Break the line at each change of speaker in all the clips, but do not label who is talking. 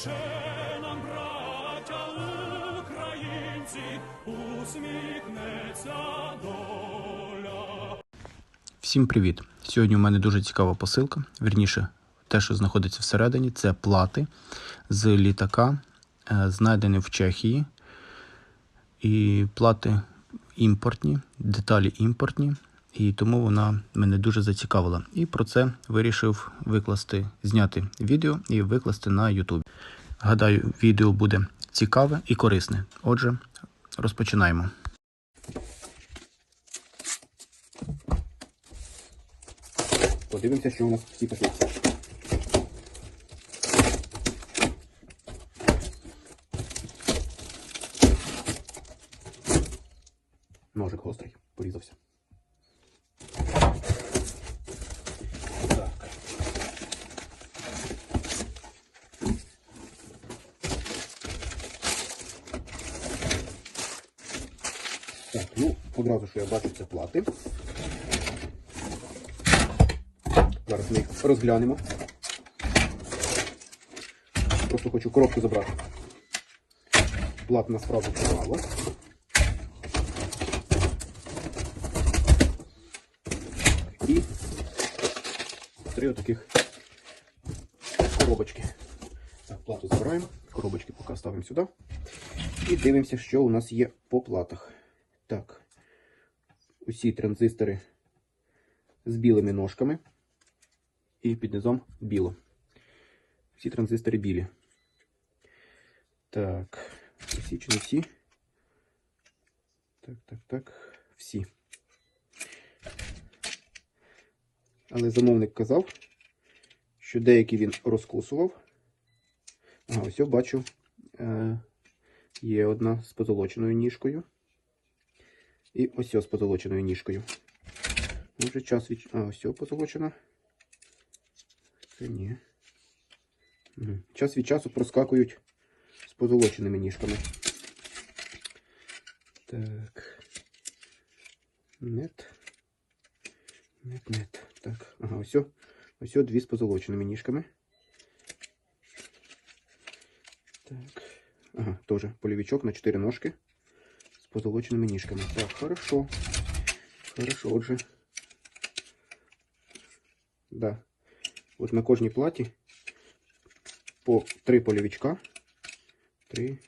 Ще нам, браття українці, усміхнеться доля.
Всім привіт! Сьогодні у мене дуже цікава посилка. Вірніше, те, що знаходиться всередині, це плати з літака, е, знайдені в Чехії. І плати імпортні, деталі імпортні. І тому вона мене дуже зацікавила. І про це вирішив викласти, зняти відео і викласти на YouTube. Гадаю, відео буде цікаве і корисне. Отже, розпочинаємо. Подивимося, що у нас всі пішли. Ножик гострий, порізався. Так. Так, ну, одразу, що я бачу, це плати. Зараз ми їх розглянемо. Просто хочу коробку забрати. Плат насправді чимало. І три отаких коробочки. Так, плату забираємо, коробочки поки ставимо сюди. І дивимося, що у нас є по платах. Усі транзистори з білими ножками і під низом біло. Всі транзистори білі. Так, всі чи не всі? Так, так, так. Всі. Але замовник казав, що деякі він розкусував. Ага, ось я бачу, е, є одна з позолоченою ніжкою. І ось з позолоченою ніжкою. Може час від... А, ось позолочена. Це ні. Мгм. Час від часу проскакують з позолоченими ніжками. Так. Нет. Нет, нет. Так, ага, ось. о- Ось о дві з позолоченими ніжками. Так. Ага, теж полівічок на 4 ножки з Позолоченими ніжками. Так, хорошо. Хорошо, отже. Да. От на кожній платі по три полівічка. Три.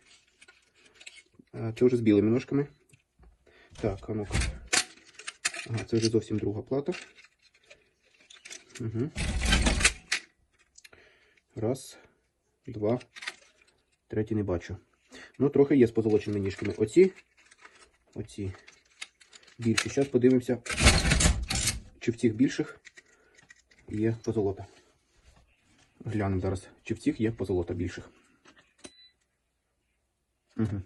Це вже з білими ножками. Так, а ну-ка. Ага, це вже зовсім друга плата. Угу. Раз, два, третій не бачу. Ну, трохи є з позолоченими ніжками. Оці, оці більші. Зараз подивимося, чи в цих більших є позолота. Глянемо зараз, чи в цих є позолота більших. Угу.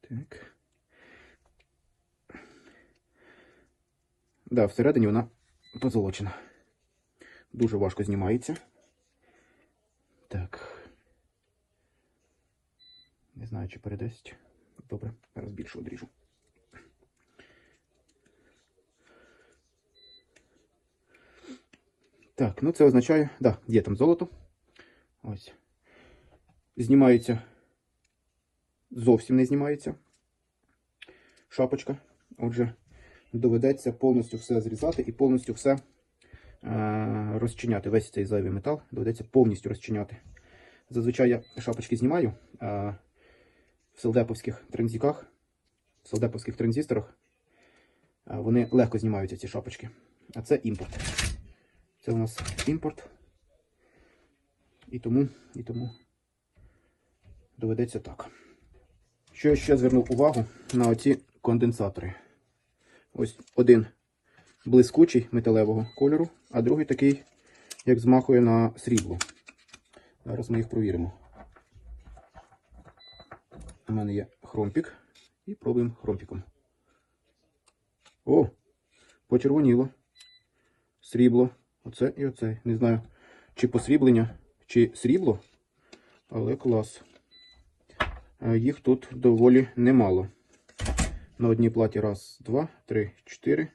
Так. Да, всередині вона позолочена. Дуже важко знімається. Так. Не знаю, чи передасть. Добре, зараз більше одріжу. Так, ну це означає, да, є там золото. Ось. Знімається. Зовсім не знімається. Шапочка. Отже, доведеться повністю все зрізати і повністю все е, розчиняти. Весь цей зайвий метал доведеться повністю розчиняти. Зазвичай я шапочки знімаю а в селдеповських транзиках, в селдеповських транзисторах а, вони легко знімаються ці шапочки. А це імпорт. Це у нас імпорт. І тому, і тому доведеться так. Що я ще звернув увагу на оці конденсатори. Ось один блискучий металевого кольору, а другий такий, як змахує на срібло. Зараз ми їх провіримо. У мене є хромпік. І пробуємо хромпіком. О! Почервоніло. Срібло. Оце і оце. Не знаю, чи посріблення, чи срібло, але клас. Е, Їх тут доволі немало. На одній платі раз, два, три, чотири,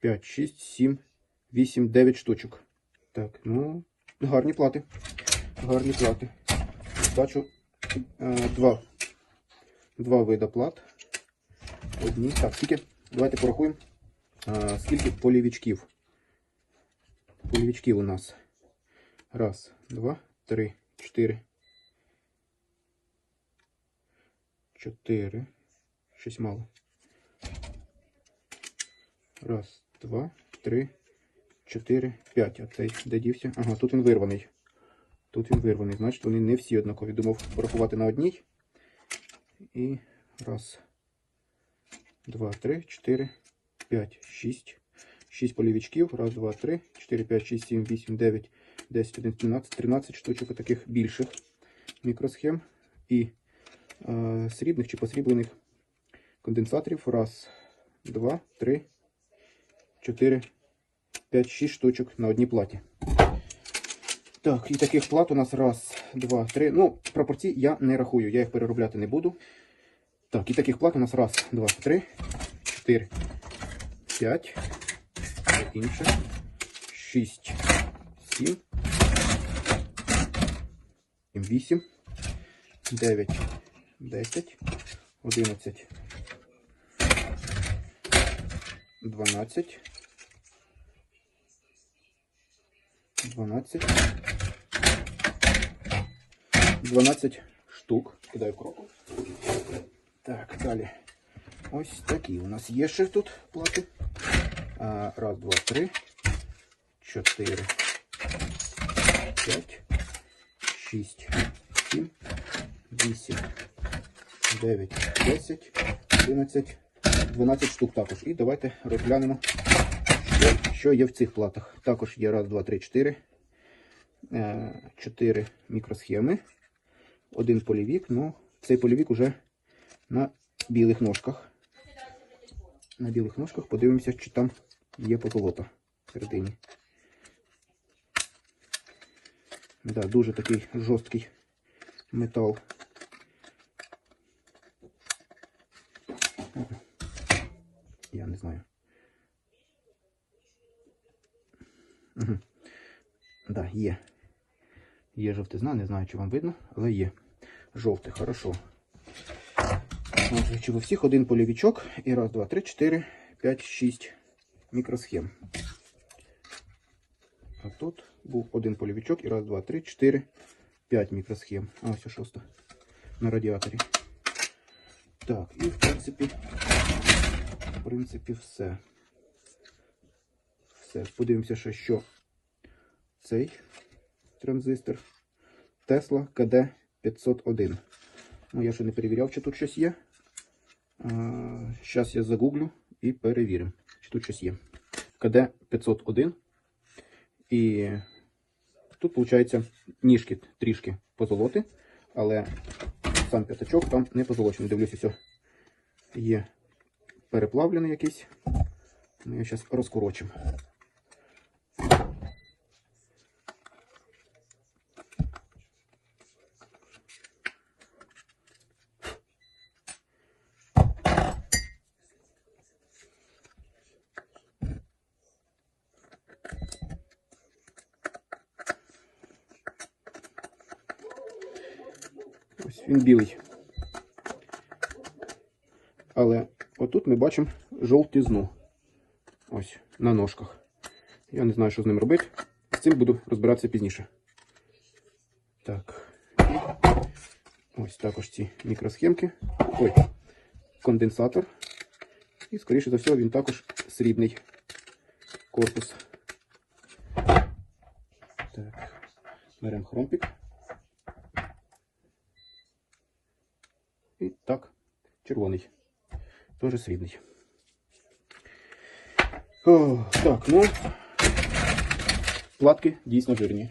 п'ять, шість, сім, вісім, дев'ять штучок. Так, ну, гарні плати. Гарні плати. Бачу е, два, два вида плат. Одні. Так, скільки? Давайте порахуємо. Е, скільки полівічків. Полівічків у нас. Раз, два, три, чотири. Чотири. Щось мало. Раз, два, три, чотири, п'ять. А цей де дівся? Ага, тут він вирваний. Тут він вирваний. Значить, вони не всі однакові. Думав порахувати на одній. І раз, два, три, чотири, п'ять, шість. Шість полівічків. Раз, два, три, чотири, п'ять, шість, сім, вісім, дев'ять, десять, один, тринадцять, тринадцять штучок таких більших мікросхем. І е, срібних чи посріблених конденсаторів. Раз, два, три, чотири, п'ять, шість штучок на одній платі. Так, і таких плат у нас раз, два, три. Ну, пропорцій я не рахую, я їх переробляти не буду. Так, і таких плат у нас раз, два, три, чотири, п'ять, інше, шість, сім, вісім, дев'ять, десять, одинадцять, дванадцять, дванадцять, дванадцять штук. Кидаю в коробку. Так, далі. Ось такі у нас є ще тут плати. А, раз, два, три, чотири, п'ять, шість, сім, вісім, дев'ять, десять, одинадцять, Дванадцять штук також. І давайте розглянемо, що, є в цих платах. Також є раз, два, три, чотири. Е, Чотири мікросхеми. Один полівік. Ну, цей полівік уже на білих ножках. На білих ножках подивимося, чи там є позолота всередині. Да, дуже такий жорсткий метал. Я не знаю. Угу. Да, є. Є жовтизна, не знаю, чи вам видно, але є. Жовте, хорошо. Отже, у всіх один полівічок і раз, два, три, чотири, п'ять, шість мікросхем. А тут був один полівічок і раз, два, три, чотири, п'ять мікросхем. А ось шоста на радіаторі. Так, і в принципі, в принципі, все. Все. Подивимося ще, що цей транзистор Tesla KD 501. Ну, я ще не перевіряв, чи тут щось є. Зараз я загуглю і перевіримо, чи тут щось є. КД 501. І тут, виходить, ніжки трішки позолоти, але сам п'ятачок там не позолочений. Дивлюся, все є переплавлений якийсь. Ми його зараз розкорочимо. Він білий. Але отут ми бачимо жовтизну. Ось, на ножках. Я не знаю, що з ним робити. З цим буду розбиратися пізніше. Так. Ось також ці мікросхемки. Ой, конденсатор. І, скоріше за все, він також срібний корпус. Так. Беремо хромпік. І так, червоний. Теж срібний. О, так, ну. Платки дійсно жирні.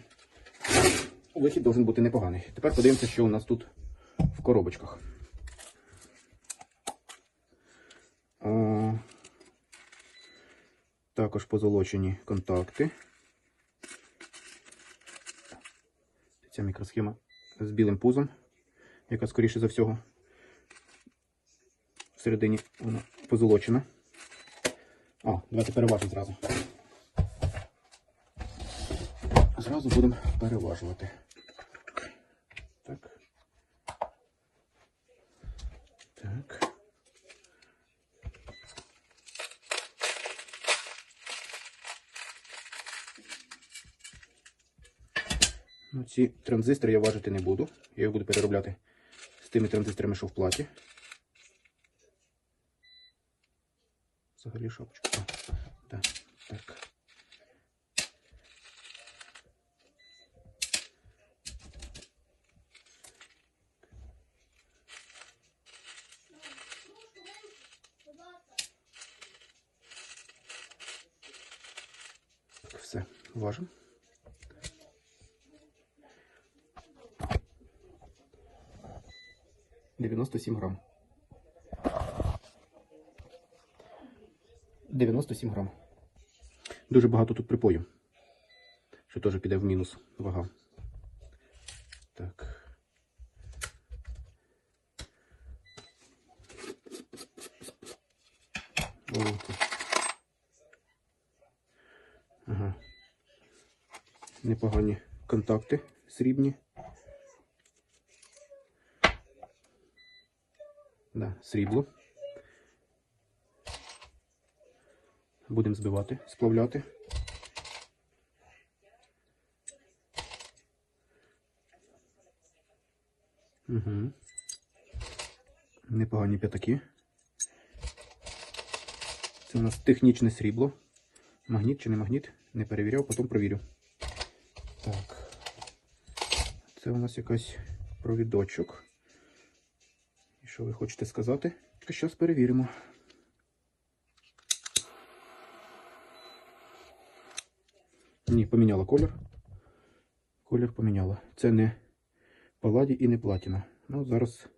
Вихід должен бути непоганий. Тепер подивимося, що у нас тут в коробочках. А, також позолочені контакти. Ця мікросхема з білим пузом. яка скоріше за всього всередині вона позолочена. А, давайте переважимо зразу. Зразу будемо переважувати. Так. Так. Ну, ці транзистори я важити не буду. Я їх буду переробляти з тими транзисторами, що в платі. Взагалі шапочка. А, да, так. Все, важимо. Дев'яносто сім грам. 97 грам. Дуже багато тут припою. Що теж піде в мінус вага. Так. Ага. Непогані контакти срібні. Да, срібло. Будемо збивати, сплавляти. Угу. Непогані п'ятаки. Це у нас технічне срібло. Магніт чи не магніт? Не перевіряв, потім провірю. Так. Це у нас якась провідочок. І що ви хочете сказати? Зараз перевіримо. Ні, поміняла колір. Колір поміняла. Це не паладі і не платіна. Ну, зараз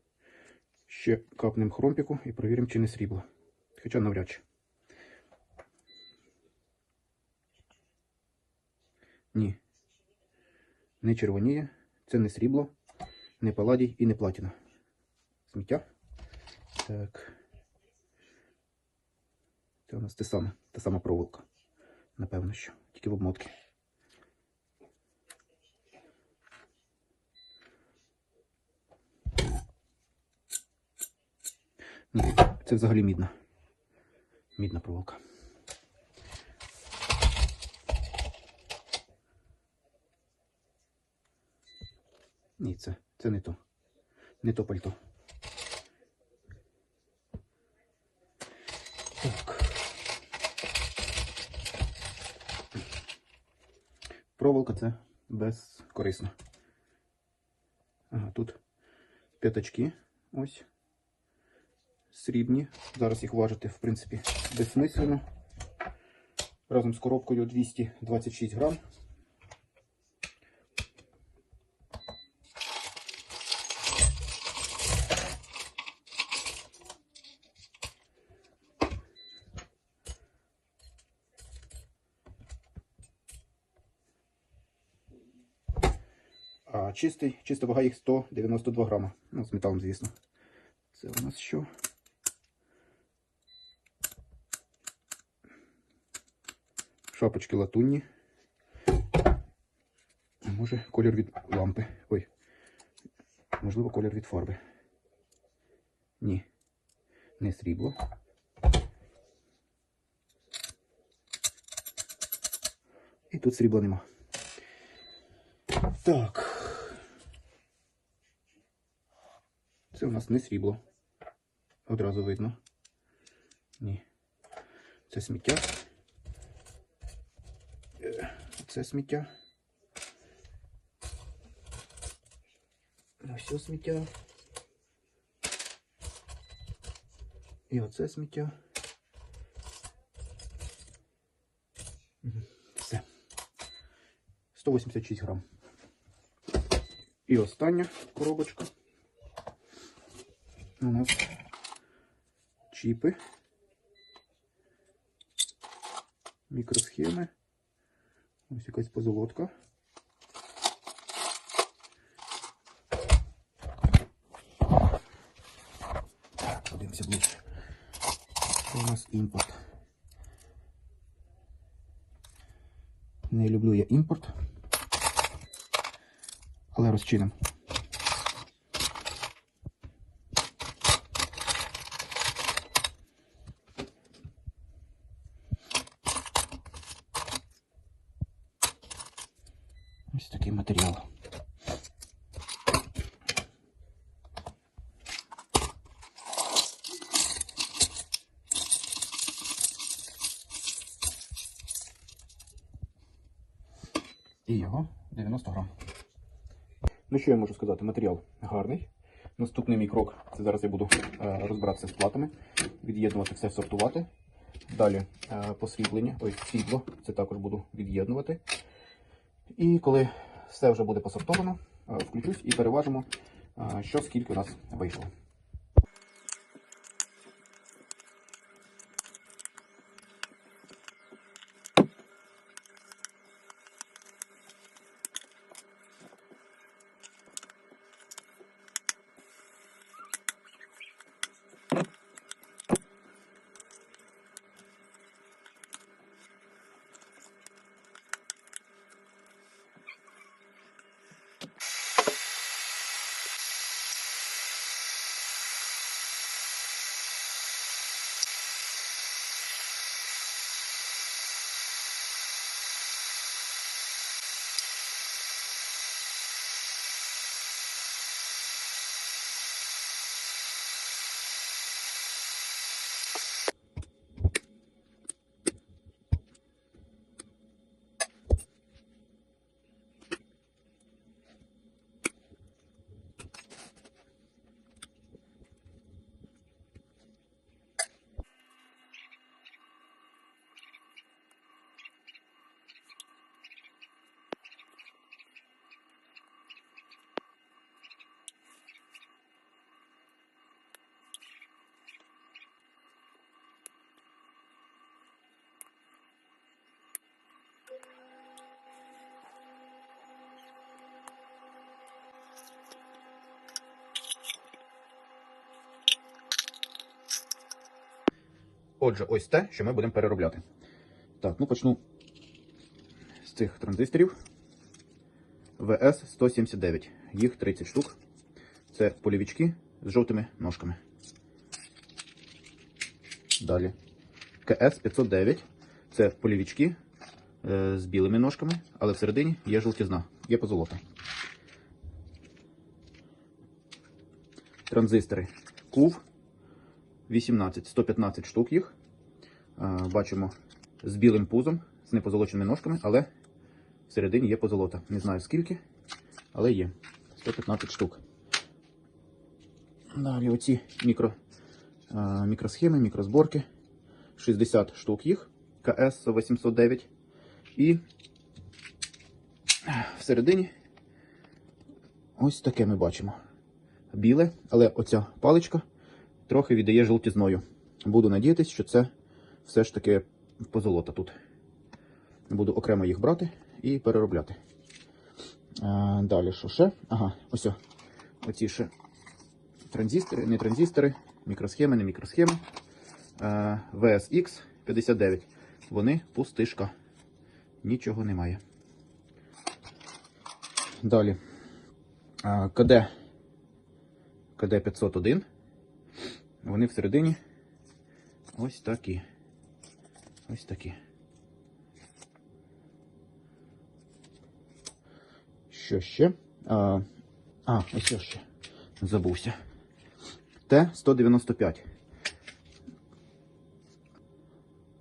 ще капнемо хромпіку і перевіримо, чи не срібло. Хоча навряд чи. Ні. Не червоніє. Це не срібло, не паладій і не платіна. Сміття. Так. Це у нас те саме, та сама проволока. Напевно, що. Тільки в обмотки. Це взагалі мідна. Мідна проволока. Ні, це, це не то. Не то пальто. Так. Проволока це безкорисна. Ага, тут п'ятачки ось. Срібні. Зараз їх важити, в принципі, безсмислено. Разом з коробкою 226 грам. А чистий, чиста вага їх 192 грама. Ну, з металом, звісно. Це у нас що? Шапочки латунні. Може, колір від лампи. Ой. Можливо, колір від фарби. Ні. Не срібло. І тут срібла нема. Так. Це у нас не срібло. Одразу видно. Ні. Це сміття. Е, Це сміття. Ось це сміття. І оце сміття. Мгм. Все. 186 грам. І остання коробочка. У нас чіпи. Мікросхеми. Ось якась позолотка. Подивимося ближче. Це у нас імпорт. Не люблю я імпорт, але розчинимо. Ось такий матеріал. І його 90 грам. Ну що я можу сказати? Матеріал гарний. Наступний мій крок це зараз я буду е, розбиратися з платами, від'єднувати все, сортувати. Далі е, посріблення, тобто срібло, це також буду від'єднувати. І коли все вже буде посортовано, е, включусь і переважимо, е, що скільки у нас вийшло. Отже, ось те, що ми будемо переробляти. Так, ну почну з цих транзисторів. VS179. Їх 30 штук. Це полівічки з жовтими ножками. Далі. КС509. Це полівічки е, з білими ножками, але всередині є жовтізна, є позолота. Транзистори. Клув 18, 115 штук їх. Бачимо з білим пузом, з непозолоченими ножками, але всередині є позолота. Не знаю скільки, але є. 115 штук. Далі оці мікро, мікросхеми, мікрозборки. 60 штук їх. КС 809. І всередині ось таке ми бачимо. Біле, але оця паличка трохи віддає жовтізною. Буду надіятися, що це все ж таки позолота тут. Буду окремо їх брати і переробляти. А, далі що ще? Ага, ось. Оці ще транзистори, не транзистори, мікросхеми, не мікросхеми. А, VSX 59. Вони пустишка. Нічого немає. Далі. КД. КД 501. Вони всередині ось такі. Ось такі. Що ще? А, а ось що ще. Забувся. Т-195.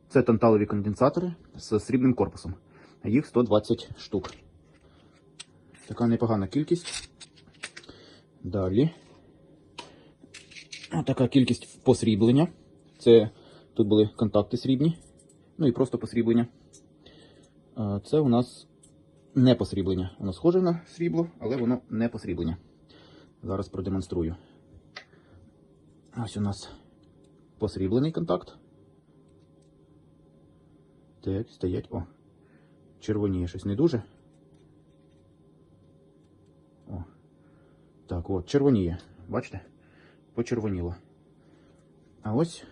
Це танталові конденсатори з срібним корпусом. Їх 120 штук. Така непогана кількість. Далі. Така кількість посріблення. Це тут були контакти срібні. Ну і просто посріблення. Це у нас не посріблення. Воно схоже на срібло, але воно не посріблення. Зараз продемонструю. Ось у нас посріблений контакт. Так, стоять. О, червоніє щось не дуже. О. Так, от, червоніє. Бачите? Почервоніло. А ось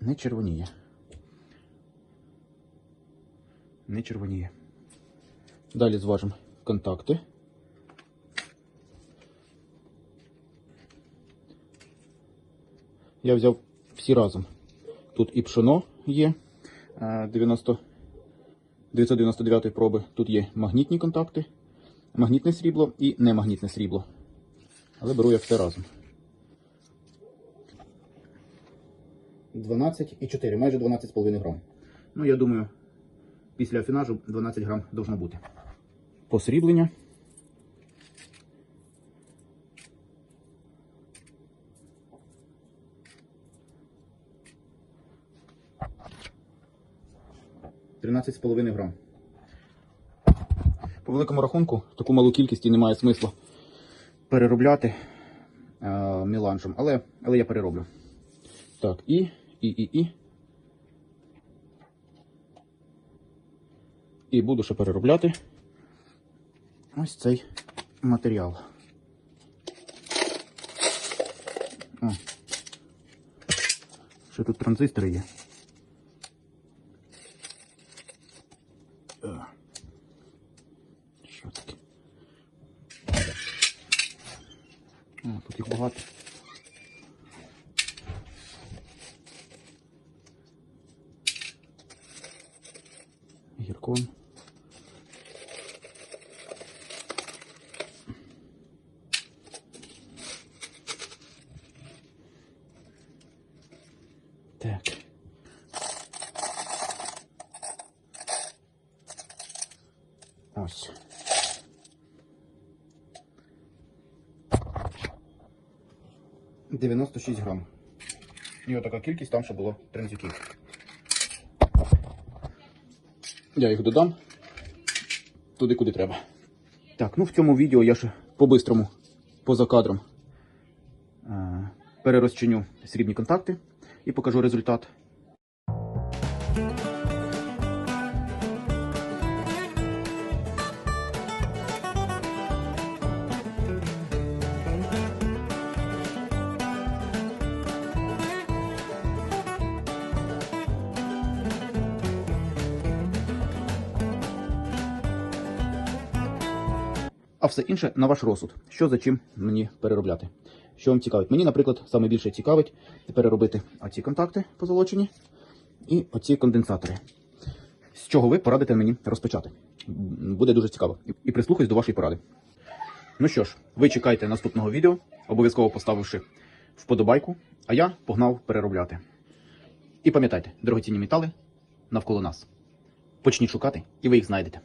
не червоніє. не червоніє. Далі зважимо контакти. Я взяв всі разом. Тут і пшено є е, 90, 999 проби. Тут є магнітні контакти, магнітне срібло і немагнітне срібло. Але беру я все разом. 12,4, майже 12,5 грам. Ну, я думаю, після афінажу 12 грам должно бути. Посріблення. Тринадцять з половиною грам. По великому рахунку, таку малу кількість і немає смислу переробляти е, міланжем, але, але я перероблю. Так, і, і, і, і. І буду ще переробляти ось цей матеріал. О. Ще тут транзистори є. Е. Що таке? О, тут їх багато. Гіркон. Так. Ось. Дев'яносто шість грам. І отака кількість там ще було тринзюків. Я їх додам туди, куди треба. Так, ну в цьому відео я ще по-бистрому, поза кадром е, перерозчиню срібні контакти і покажу результат. А все інше на ваш розсуд. Що за чим мені переробляти? Що вам цікавить? Мені, наприклад, саме більше цікавить переробити оці контакти позолочені і оці конденсатори. З чого ви порадите мені розпочати? Буде дуже цікаво. І- прислухаюсь до вашої поради. Ну що ж, ви чекайте наступного відео, обов'язково поставивши вподобайку, а я погнав переробляти. І пам'ятайте, дорогоцінні метали навколо нас. Почніть шукати, і ви їх знайдете.